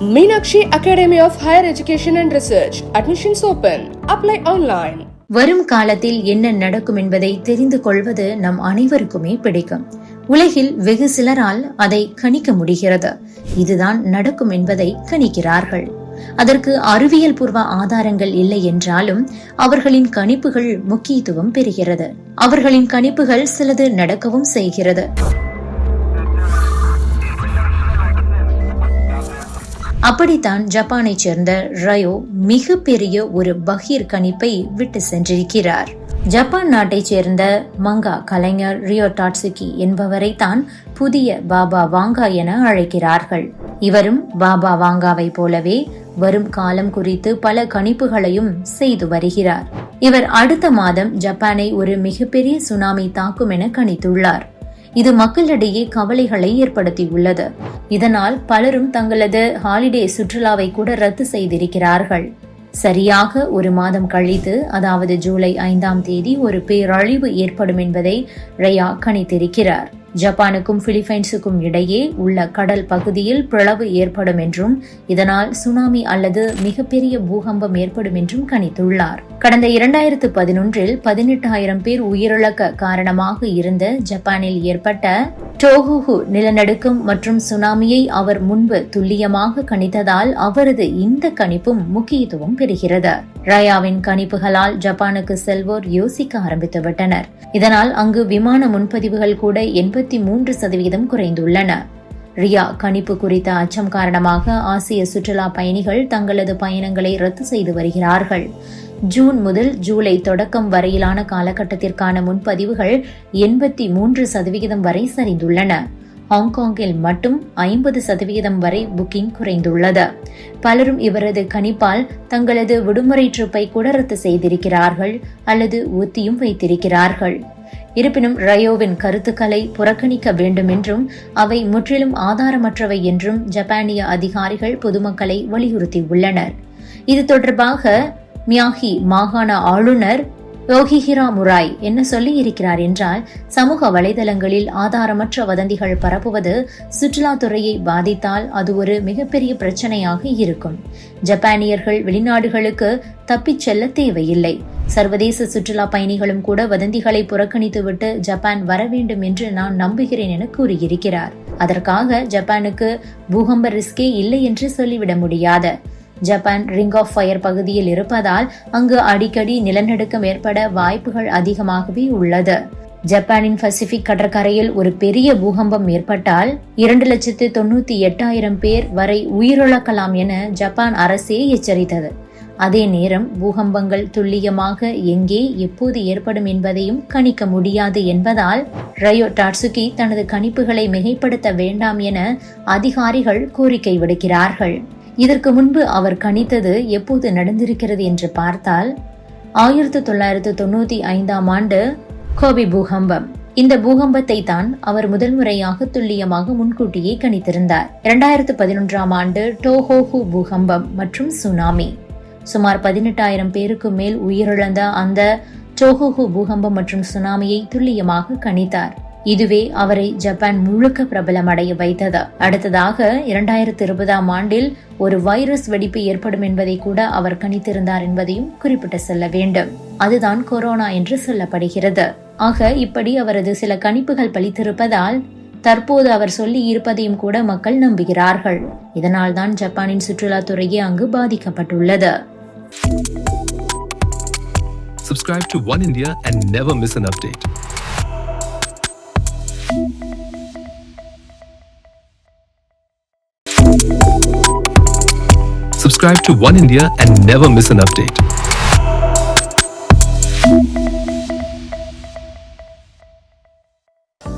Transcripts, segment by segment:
Meenakshi academy of higher education and research admissions open apply online வரும் காலத்தில் என்ன நடக்கும் என்பதை தெரிந்து கொள்வது நம் அனைவருக்குமே பிடிக்கும். உலகில் வெகு சிலரால் அதை கணிக்க முடிகிறது. இதுதான் நடக்கும் என்பதை கணிக்கிறார்கள். அதற்கு அறிவியல் பூர்வ ஆதாரங்கள் இல்லை என்றாலும் அவர்களின் கணிப்புகள் முக்கியத்துவம் பெறுகிறது. அவர்களின் கணிப்புகள் சிலது நடக்கவும் செய்கிறது. அப்படித்தான் ஜப்பானைச் சேர்ந்த ரயோ மிகப்பெரிய ஒரு பகீர் கணிப்பை விட்டு சென்றிருக்கிறார். ஜப்பான் நாட்டைச் சேர்ந்த மங்கா கலைஞர் ரியோ டாட்சுகி என்பவரை தான் புதிய பாபா வாங்கா என அழைக்கிறார்கள். இவரும் பாபா வாங்காவை போலவே வரும் காலம் குறித்து பல கணிப்புகளையும் செய்து வருகிறார். இவர் அடுத்த மாதம் ஜப்பானை ஒரு மிகப்பெரிய சுனாமி தாக்கும் என கணித்துள்ளார். இது மக்களிடையே கவலைகளை ஏற்படுத்தியுள்ளது. இதனால் பலரும் தங்களது ஹாலிடே சுற்றுலாவை கூட ரத்து செய்திருக்கிறார்கள். சரியாக ஒரு மாதம் கழித்து அதாவது ஜூலை ஐந்தாம் தேதி ஒரு பேரழிவு ஏற்படும் என்பதை ரயா கணித்திருக்கிறார். ஜப்பானுக்கும் பிலிப்பைன்ஸுக்கும் இடையே உள்ள கடல் பகுதியில் பிளவு ஏற்படும் என்றும் இதனால் சுனாமி அல்லது மிகப்பெரிய பூகம்பம் ஏற்படும் என்றும் கணித்துள்ளார். கடந்த இரண்டாயிரத்து பதினொன்றில் பதினெட்டாயிரம் பேர் உயிரிழக்க காரணமாக இருந்த ஜப்பானில் ஏற்பட்ட டோஹுஹு நிலநடுக்கம் மற்றும் சுனாமியை அவர் முன்பு துல்லியமாக கணித்ததால் அவரது இந்த கணிப்பும் முக்கியத்துவம் பெறுகிறது. ரயாவின் கணிப்புகளால் ஜப்பானுக்கு செல்வோர் யோசிக்க ஆரம்பித்துவிட்டனர். இதனால் அங்கு விமான முன்பதிவுகள் கூட எண்பத்தி மூன்று சதவீதம் குறைந்துள்ளன. ரியா கணிப்பு குறித்த அச்சம் காரணமாக ஆசிய சுற்றுலா பயணிகள் தங்களது பயணங்களை ரத்து செய்து வருகிறார்கள். ஜூன் முதல் ஜூலை தொடக்கம் வரையிலான காலகட்டத்திற்கான முன்பதிவுகள் எண்பத்தி மூன்று சதவிகிதம் வரை சரிந்துள்ளன. ஹாங்காங்கில் மட்டும் ஐம்பது சதவிகிதம் வரை புக்கிங் குறைந்துள்ளது. பலரும் இவரது கணிப்பால் தங்களது விடுமுறை ட்ரிப்பை கூட ரத்து செய்திருக்கிறார்கள் அல்லது ஒத்தியும் வைத்திருக்கிறார்கள். இருப்பினும் ரயோவின் கருத்துக்களை புறக்கணிக்க வேண்டும் என்றும் அவை முற்றிலும் ஆதாரமற்றவை என்றும் ஜப்பானிய அதிகாரிகள் பொதுமக்களை வலியுறுத்தியுள்ளனர். இது தொடர்பாக மியாகி மாகாண ஆளுநர் யோகிஹிரா முராய் என்ன சொல்லி இருக்கிறார் என்றால் சமூக வலைதளங்களில் ஆதாரமற்ற வதந்திகள் பரப்புவது சுற்றுலாத்துறையை பாதித்தால் அது ஒரு மிகப்பெரிய பிரச்சனையாக இருக்கும். ஜப்பானியர்கள் வெளிநாடுகளுக்கு தப்பிச் செல்ல தேவையில்லை. சர்வதேச சுற்றுலா பயணிகளும் கூட வதந்திகளை புறக்கணித்துவிட்டு ஜப்பான் வர வேண்டும் என்று நான் நம்புகிறேன் என கூறியிருக்கிறார். அதற்காக ஜப்பானுக்கு பூகம்ப ரிஸ்கே இல்லை என்று சொல்லிவிட முடியாது. ஜப்பான் ரிங் ஆஃப் ஃபயர் பகுதியில் இருப்பதால் அங்கு அடிக்கடி நிலநடுக்கம் ஏற்பட வாய்ப்புகள் அதிகமாகவே உள்ளது. ஜப்பானின் பசிபிக் கடற்கரையில் ஒரு பெரிய பூகம்பம் ஏற்பட்டால் இரண்டு லட்சத்து தொண்ணூத்தி எட்டாயிரம் பேர் வரை உயிரிழக்கலாம் என ஜப்பான் அரசே எச்சரித்தது. அதே நேரம் பூகம்பங்கள் துல்லியமாக எங்கே எப்போது ஏற்படும் என்பதையும் கணிக்க முடியாது என்பதால் ரயோ டாட்சுகி தனது கணிப்புகளை மிகைப்படுத்த வேண்டாம் என அதிகாரிகள் கோரிக்கை விடுக்கிறார்கள். இதற்கு முன்பு அவர் கணித்தது எப்போது நடந்திருக்கிறது என்று பார்த்தால் ஆயிரத்தி தொள்ளாயிரத்து தொண்ணூத்தி ஐந்தாம் ஆண்டு கோபி பூகம்பம். இந்த பூகம்பத்தை தான் அவர் முதல் முறையாக துல்லியமாக முன்கூட்டியே கணித்திருந்தார். இரண்டாயிரத்து பதினொன்றாம் ஆண்டு டோஹோஹு பூகம்பம் மற்றும் சுனாமி. சுமார் பதினெட்டாயிரம் பேருக்கு மேல் உயிரிழந்த அந்த டோஹோஹு பூகம்பம் மற்றும் சுனாமியை துல்லியமாக கணித்தார். இதுவே அவரை ஜப்பான் முழுக்க பிரபலமடைய வைத்தது. அடுத்ததாக இரண்டாயிரத்தி இருபதாம் ஆண்டில் ஒரு வைரஸ் வெடிப்பு ஏற்படும் என்பதை கூட அவர் கணித்திருந்தார் என்பதையும் குறிப்பிட்டு செல்ல வேண்டும். அதுதான் கொரோனா என்று சொல்லப்படுகிறது. ஆக இப்படி அவரது சில கணிப்புகள் பலித்திருப்பதால் தற்போது அவர் சொல்லி இருப்பதையும் கூட மக்கள் நம்புகிறார்கள் இதனால்தான் ஜப்பானின் சுற்றுலாத்துறையே அங்கு பாதிக்கப்பட்டுள்ளது Subscribe to One India and never miss an update. Subscribe to One India and never miss an update.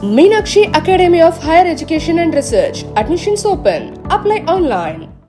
Meenakshi Academy of Higher Education and Research. Admissions open. Apply online.